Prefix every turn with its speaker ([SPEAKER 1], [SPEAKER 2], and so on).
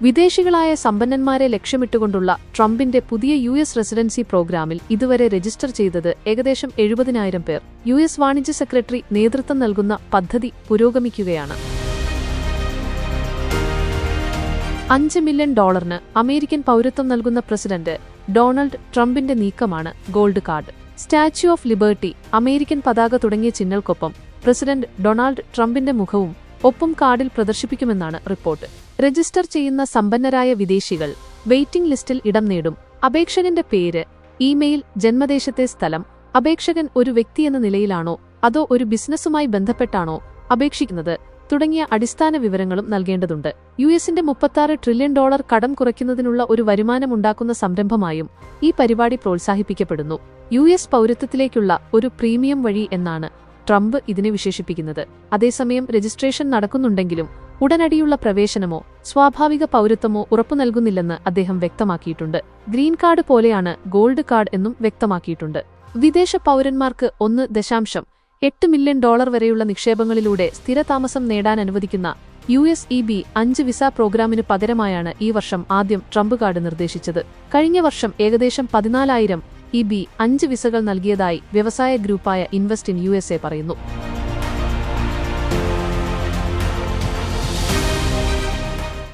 [SPEAKER 1] വിദേശികളായ സമ്പന്നന്മാരെ ലക്ഷ്യമിട്ടുകൊണ്ടുള്ള ട്രംപിന്റെ പുതിയ U S residency പ്രോഗ്രാമിൽ ഇതുവരെ രജിസ്റ്റർ ചെയ്തത് ഏകദേശം എഴുപതിനായിരം പേർ. യു എസ് വാണിജ്യ സെക്രട്ടറി നേതൃത്വം നൽകുന്ന പദ്ധതി പുരോഗമിക്കുകയാണ്. അഞ്ച് മില്യൺ ഡോളറിന് അമേരിക്കൻ പൗരത്വം നൽകുന്ന പ്രസിഡന്റ് ഡൊണാൾഡ് ട്രംപിന്റെ നീക്കമാണ് gold card. Statue of liberty American പതാക തുടങ്ങിയ ചിഹ്നങ്ങൾക്കൊപ്പം പ്രസിഡന്റ് ഡൊണാൾഡ് ട്രംപിന്റെ മുഖവും ഒപ്പം കാർഡിൽ പ്രദർശിപ്പിക്കുമെന്നാണ് റിപ്പോർട്ട്. രജിസ്റ്റർ ചെയ്യുന്ന സമ്പന്നരായ വിദേശികൾ വെയിറ്റിംഗ് ലിസ്റ്റിൽ ഇടം നേടും. അപേക്ഷകന്റെ പേര് ഇമെയിൽ ജന്മദേശത്തെ സ്ഥലം അപേക്ഷകൻ ഒരു വ്യക്തി എന്ന നിലയിലാണോ അതോ ഒരു ബിസിനസ്സുമായി ബന്ധപ്പെട്ടാണോ അപേക്ഷിക്കുന്നത് തുടങ്ങിയ അടിസ്ഥാന വിവരങ്ങളും നൽകേണ്ടതുണ്ട്. യു എസിന്റെ മുപ്പത്താറ് ട്രില്യൺ ഡോളർ കടം കുറയ്ക്കുന്നതിനുള്ള ഒരു വരുമാനമുണ്ടാക്കുന്ന സംരംഭമായും ഈ പരിപാടി പ്രോത്സാഹിപ്പിക്കപ്പെടുന്നു. യു എസ് പൗരത്വത്തിലേക്കുള്ള ഒരു പ്രീമിയം വഴി എന്നാണ് ട്രംപ് ഇതിനെ വിശേഷിപ്പിക്കുന്നത്. അതേസമയം രജിസ്ട്രേഷൻ നടക്കുന്നുണ്ടെങ്കിലും ഉടനടിയുള്ള പ്രവേശനമോ സ്വാഭാവിക പൗരത്വമോ ഉറപ്പു നൽകുന്നില്ലെന്ന് അദ്ദേഹം വ്യക്തമാക്കിയിട്ടുണ്ട്. ഗ്രീൻ കാർഡ് പോലെയാണ് ഗോൾഡ് കാർഡ് എന്നും വ്യക്തമാക്കിയിട്ടുണ്ട്. വിദേശ പൗരന്മാർക്ക് ഒന്ന് ദശാംശം എട്ട് മില്യൺ ഡോളർ വരെയുള്ള നിക്ഷേപങ്ങളിലൂടെ സ്ഥിരതാമസം നേടാൻ അനുവദിക്കുന്ന യു എസ് ഇ ബി അഞ്ച് വിസ പ്രോഗ്രാമിന് പകരമായാണ് ഈ വർഷം ആദ്യം ട്രംപ് കാർഡ് നിർദ്ദേശിച്ചത്. കഴിഞ്ഞ വർഷം ഏകദേശം പതിനാലായിരം ഇ ബി അഞ്ച് വിസകൾ നൽകിയതായി വ്യവസായ ഗ്രൂപ്പായ ഇൻവെസ്റ്റ് ഇൻ യു പറയുന്നു.